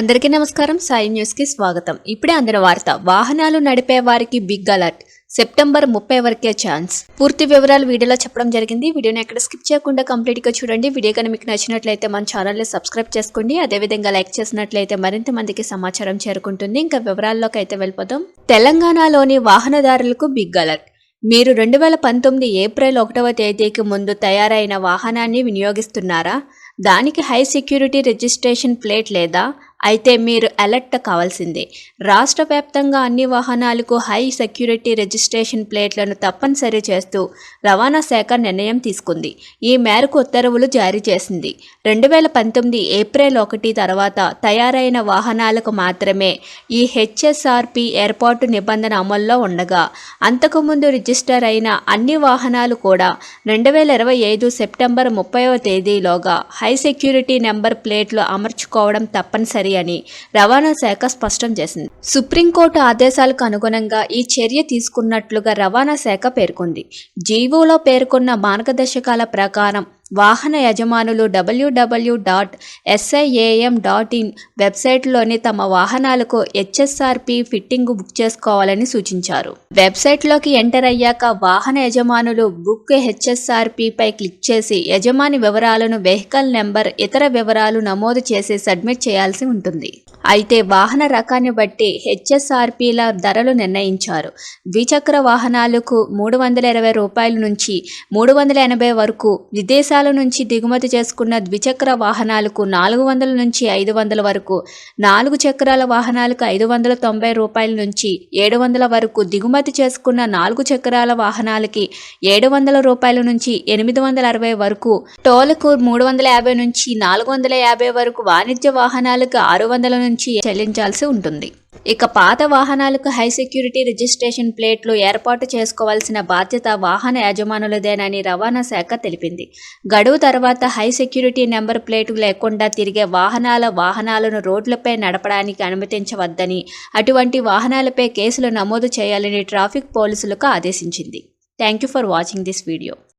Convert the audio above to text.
అందరికీ నమస్కారం. సాయి న్యూస్కి స్వాగతం. ఇప్పుడే అందిన వార్త వాహనాలు నడిపే వారికి బిగ్ అలర్ట్ సెప్టెంబర్ ముప్పై వరకే ఛాన్స్ పూర్తి వివరాలు వీడియోలో చెప్పడం జరిగింది. వీడియోని ఎక్కడ స్కిప్ చేయకుండా కంప్లీట్గా చూడండి. వీడియో కనుక మీకు నచ్చినట్లయితే మన ఛానల్ని సబ్స్క్రైబ్ చేసుకోండి. అదేవిధంగా లైక్ చేసినట్లయితే మరింత మందికి సమాచారం చేరుకుంటుంది. ఇంకా వివరాల్లోకి అయితే వెళ్ళిపోదాం. తెలంగాణలోని వాహనదారులకు బిగ్ అలర్ట్ మీరు రెండు వేల పంతొమ్మిది ఏప్రిల్ ఒకటవ తేదీకి ముందు తయారైన వాహనాన్ని వినియోగిస్తున్నారా? దానికి హై సెక్యూరిటీ రిజిస్ట్రేషన్ ప్లేట్ లేదా అయితే మీరు అలర్ట్ కావాల్సిందే. రాష్ట్ర వ్యాప్తంగా అన్ని వాహనాలకు హై సెక్యూరిటీ రిజిస్ట్రేషన్ ప్లేట్లను తప్పనిసరి చేస్తూ రవాణా శాఖ నిర్ణయం తీసుకుంది. ఈ మేరకు ఉత్తర్వులు జారీ చేసింది. రెండు వేల పంతొమ్మిది ఏప్రిల్ ఒకటి తర్వాత తయారైన వాహనాలకు మాత్రమే ఈ హెచ్ఎస్ఆర్పి ఏర్పాటు నిబంధన అమల్లో ఉండగా అంతకుముందు రిజిస్టర్ అయిన అన్ని వాహనాలు కూడా రెండు వేల ఇరవై ఐదు సెప్టెంబర్ ముప్పైవ తేదీలోగా హై సెక్యూరిటీ నెంబర్ ప్లేట్లు అమర్చుకోవడం తప్పనిసరి అని రవాణా శాఖ స్పష్టం చేసింది. సుప్రీంకోర్టు ఆదేశాలకు అనుగుణంగా ఈ చర్య తీసుకున్నట్లుగా రవాణా శాఖ పేర్కొంది. జీవోలో పేర్కొన్న మార్గదర్శకాల ప్రకారం వాహన యజమానులు W W dot SIAM dot in వెబ్సైట్లోని తమ వాహనాలకు హెచ్ఎస్ఆర్పి ఫిట్టింగ్ బుక్ చేసుకోవాలని సూచించారు. వెబ్సైట్లోకి ఎంటర్ అయ్యాక వాహన యజమానులు బుక్ హెచ్ఎస్ఆర్పిపై క్లిక్ చేసి యజమాని వివరాలను వెహికల్ నెంబర్ ఇతర వివరాలు నమోదు చేసి సబ్మిట్ చేయాల్సి ఉంటుంది. అయితే వాహన రకాన్ని బట్టి హెచ్ఎస్ఆర్పిల ధరలు నిర్ణయించారు. ద్విచక్ర వాహనాలకు మూడు వందల ఇరవై రూపాయల నుంచి మూడు వందల ఎనభై వరకు విదేశాల నుంచి దిగుమతి చేసుకున్న ద్విచక్ర వాహనాలకు నాలుగు వందల నుంచి ఐదు వందల వరకు నాలుగు చక్రాల వాహనాలకు ఐదు వందల తొంభై రూపాయల నుంచి ఏడు వందల వరకు దిగుమతి చేసుకున్న నాలుగు చక్రాల వాహనాలకి ఏడు వందల రూపాయల నుంచి ఎనిమిది వందల అరవై వరకు టోలకు మూడు వందల యాభై నుంచి నాలుగు వందల యాభై వరకు వాణిజ్య వాహనాలకు ఆరు వందల నుంచి నుంచి చెల్లించాల్సి ఉంటుంది. ఇక పాత వాహనాలకు హై సెక్యూరిటీ రిజిస్ట్రేషన్ ప్లేట్లు ఏర్పాటు చేసుకోవాల్సిన బాధ్యత వాహన యజమానులదేనని రవాణా శాఖ తెలిపింది. గడువు తర్వాత హై సెక్యూరిటీ నెంబర్ ప్లేటు లేకుండా తిరిగే వాహనాల వాహనాలను రోడ్లపై నడపడానికి అనుమతించవద్దని అటువంటి వాహనాలపై కేసులు నమోదు చేయాలని ట్రాఫిక్ పోలీసులకు ఆదేశించింది. Thank you for watching this video.